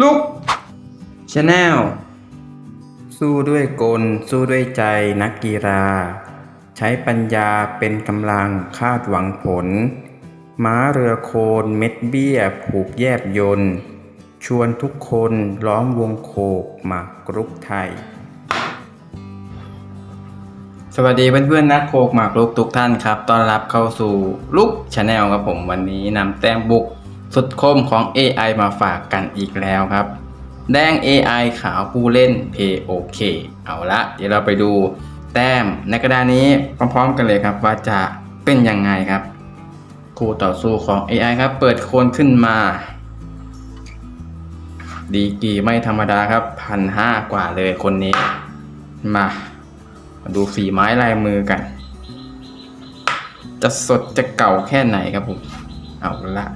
ลุกชาแนลสู้ด้วยกล สู้ด้วยใจนักกีฬา ใช้ปัญญาเป็นกำลังคาดหวังผล ม้าเรือโคนเม็ดเบี้ย ผูกแยบยนต์ชวนทุกคนล้อมวงโคกหมากกรุกไทย สวัสดีเพื่อนๆนักโคกหมากรุกทุกท่านครับ ต้อนรับเข้าสู่ลุกชาแนลครับผมวันนี้นำแต้มบุก สุดคมของ AI มาฝากกันอีกแล้วครับ แดง AI ขาวผู้เล่น POK เอาละเดี๋ยวเราไปดูแต้มในกระดานนี้พร้อมๆกันเลยครับว่าจะเป็นยังไงครับ คู่ต่อสู้ของ AI ครับ เปิดโคนขึ้นมา ดีกรีไม่ธรรมดาครับพันห้ากว่าเลยคนนี้มามาดูฝีไม้ลายมือกัน จะสดจะเก่าแค่ไหนครับผม เอาละ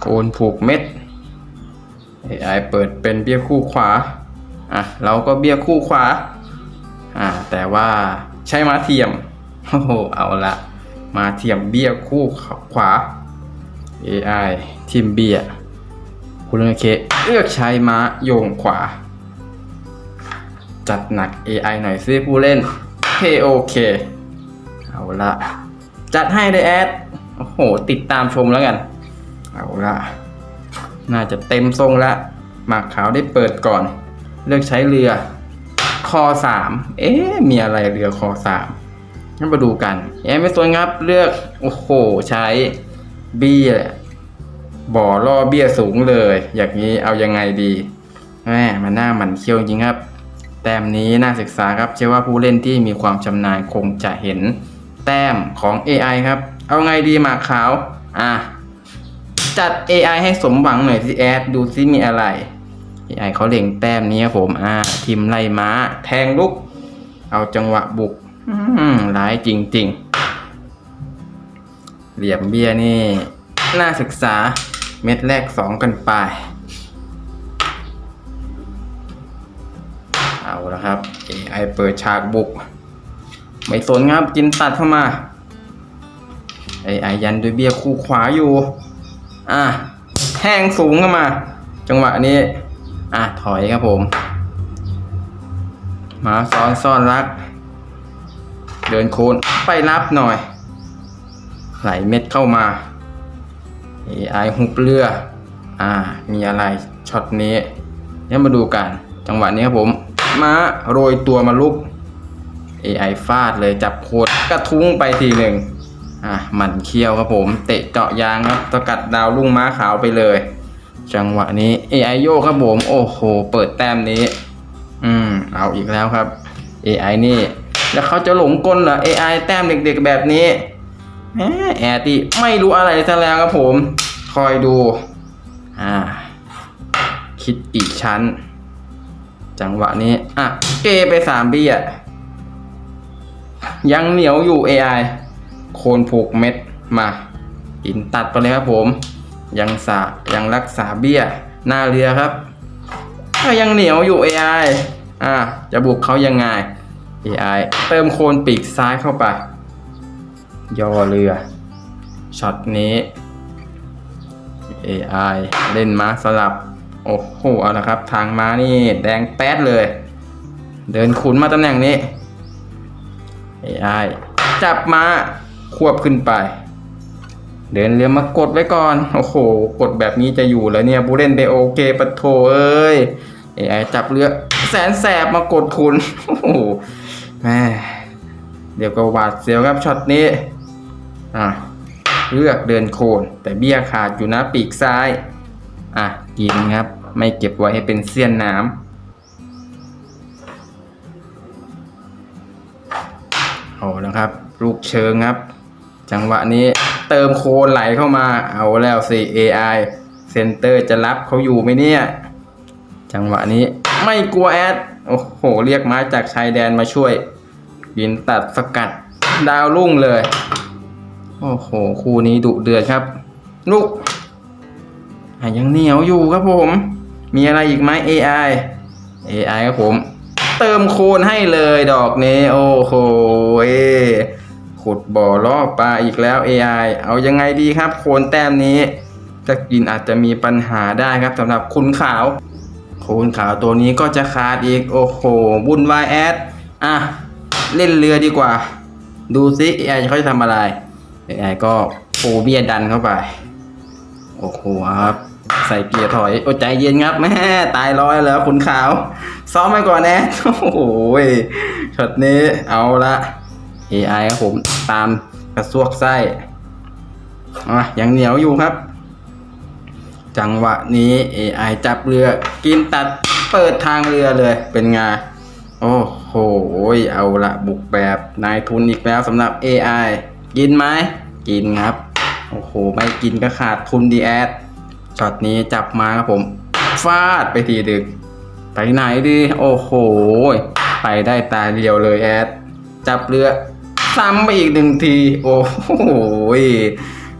โคนผูกเม็ด AI เปิดเป็นเบี้ยคู่ขวา อะ เราก็เบี้ยคู่ขวา อ่า แต่ว่าใช้ม้าเทียม โอ้โห เอาละ มาเทียมเบี้ยคู่ขวา AI ทีมเบี้ย คุณลุงเค เลือกใช้ม้าโยงขวา จัดหนัก AI หน่อยซิผู้เล่น KOK เอาละ จัดให้ได้แอด โอ้โห ติดตามชมแล้วกัน เอาละน่าจะเต็มทรงละ หมากขาวได้เปิดก่อน เลือกใช้เรือ คอสามเอ๊ะมีอะไรเรือคอสามงั้นมาดูกันเอ๊ะไม่สวยงับเลือก โอ้โห ใช้เบี้ยบ่อล่อเบี้ยสูงเลย อย่างนี้เอายังไงดีแม่มันหน้าหมันเคี้ยวจริงครับ แต้มนี้น่าศึกษาครับเชื่อว่าผู้เล่นที่มีความชำนาญคงจะเห็นแต้มของ AI ครับ เอาไงดีหมากขาว อะ จัด AI ให้สมหวังหน่อยสิแอดดูซิมีอะไร AI เขาเล็งแต้มนี้ครับผม อ่า ทีมไล่ม้า แทงลุก เอาจังหวะบุกอืมร้ายจริง ๆ เหลี่ยมเบี้ยนี่ น่าศึกษาเม็ดแรกสองกันไป เอาละครับ AI เปิดฉากบุก ไม่สนครับกินตัดเข้ามา AI ยันด้วยเบี้ยคู่ขวาอยู่ อะแทงสูงเข้ามา จังหวะนี้ อะถอยครับผม มาซ้อนซ่อนรัก เดินโคนไปรับหน่อย ไหลเม็ดเข้ามา AI หุบเรือ อ่า มีอะไรช็อตนี้เดี๋ยวมาดูกัน จังหวะนี้ครับผมม้าโรยตัวมาลุก AI ฟาดเลยจับโคตรกระทุ้งไปทีหนึ่ง อะหมันเคี้ยวครับผม เตะเจาะยางครับสกัดดาวลุ่งม้าขาวไปเลย จังหวะนี้ AI โยกครับผม โอ้โห เปิดแต้มนี้ อืม เอาอีกแล้วครับ AI นี่ แล้วเขาจะหลงกลเหรอ AI แต้มเด็กๆแบบนี้แหมแอดดิไม่รู้อะไรซะแล้วครับผม คอยดู อ่า คิดอีกชั้น จังหวะนี้ อะ เกไปสามเบี้ยยังเหนียวอยู่ AI คนผูกเม็ดมาหินตัดไปเลยครับผม ยังสายังรักษาเบี้ยหน้าเรือครับถ้ายังเหนียวอยู่ AI อะจะบุกเขายังไง AI เติมโคนปีกซ้ายเข้าไป ย่อเรือช็อตนี้ AI เล่นม้าสลับ โอ้โหเอาละครับ ทางม้านี่แดงแป๊ดเลย เดินขุนมาตำแหน่งนี้ AI จับม้า ควบขึ้นไป เดินเรือมากดไว้ก่อน โอ้โห กดแบบนี้จะอยู่แล้วเนี่ยผู้เล่นเดโอเคปะโถเอ้ย AI จับเรือแสนแสบมากดคุณโอ้โหแม่เดี๋ยวก็หวาดเสียวครับช็อตนี้อะเลือกเดินโคน แต่เบี้ยขาดอยู่นะปีกซ้าย อะกินครับ ไม่เก็บไว้ให้เป็นเสี้ยนน้ำเอาแล้วครับ ลูกเชิงครับ จังหวะนี้เติมโคนไหลเข้ามา เอาแล้วสิ AI เซนเตอร์จะรับเขาอยู่ไหมเนี่ย จังหวะนี้ไม่กลัวแอด โอ้โห เรียกม้าจากชายแดนมาช่วย ยินตัดสกัดดาวรุ่งเลย โอ้โห คู่นี้ดุเดือดครับ ลูกยังเหนียวอยู่ครับผม มีอะไรอีกไหม AI AI ครับผม เติมโคนให้เลยดอกนี้ โอ้โหเอ ขุดบ่อล่อปลาอีกแล้ว AI เอายังไงดีครับ โคนแต้มนี้จะกินอาจจะมีปัญหาได้ครับสำหรับคุณขาวโคนขาวตัวนี้ก็จะขาดอีก โอ้โหบุญวายแอด อะ เล่นเรือดีกว่า ดูซิ AI เขาจะทำอะไร AI ก็โฟเบียดันเข้าไป โอ้โหครับ ใส่เกียร์ถอย โอ้ใจเย็นครับแม่ตายร้อยแล้วคุณขาว ซ้อมไปก่อนแนะโอ้โหช็อตนี้เอาละ AI ครับผมตามกระซวกไส้อะยังเหนียวอยู่ครับ จังหวะนี้ AI จับเรือ กินตัดเปิดทางเรือเลยเป็นไงโอ้โหเอาละบุกแบบนายทุนอีกแล้วสำหรับ AI กินไหมกินครับ โอ้โห ไม่กินก็ขาดทุนดีแอดช็อตนี้จับมาครับผมฟาดไปทีดึก ไปไหนดี โอ้โห ไปได้ตาเดียวเลยแอด จับเรือ ซ้ำไปอีกหนึ่งที โอ้โห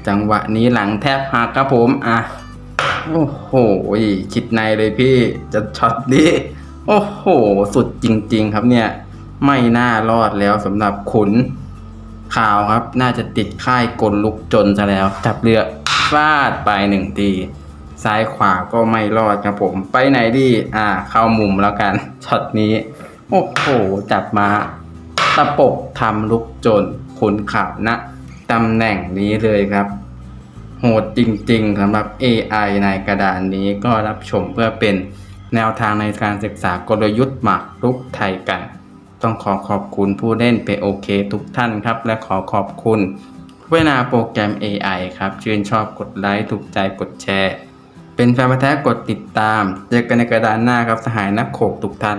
จังหวะนี้หลังแทบหักครับผมอะโอ้โหคิดในเลยพี่จะช็อตนี้โอ้โห สุดจริง ๆ ครับเนี่ย ไม่น่ารอดแล้วสำหรับขุนข่าวครับ น่าจะติดค่ายกลลุกจนซะแล้ว จับเรือฟาดไปหนึ่งทีซ้ายขวาก็ไม่รอดครับผม ไปไหนดี อ่า เข้ามุมแล้วกันช็อตนี้ โอ้โห จับมา ตะปบทำลุกจนขุนข่าวณตำแหน่งนี้เลยครับ โหดจริงๆสำหรับ AI ในกระดานนี้ก็รับชมเพื่อเป็นแนวทางในการศึกษากลยุทธ์หมากรุกไทยกัน ต้องขอขอบคุณผู้เล่นเปโอเคทุกท่านครับ และขอขอบคุณผู้พัฒนาโปรแกรม AI ครับ ชื่นชอบกดไลค์ถูกใจกดแชร์ เป็นแฟนพันธุ์แท้กดติดตาม เจอกันในกระดานหน้าครับสหายนักโขกทุกท่าน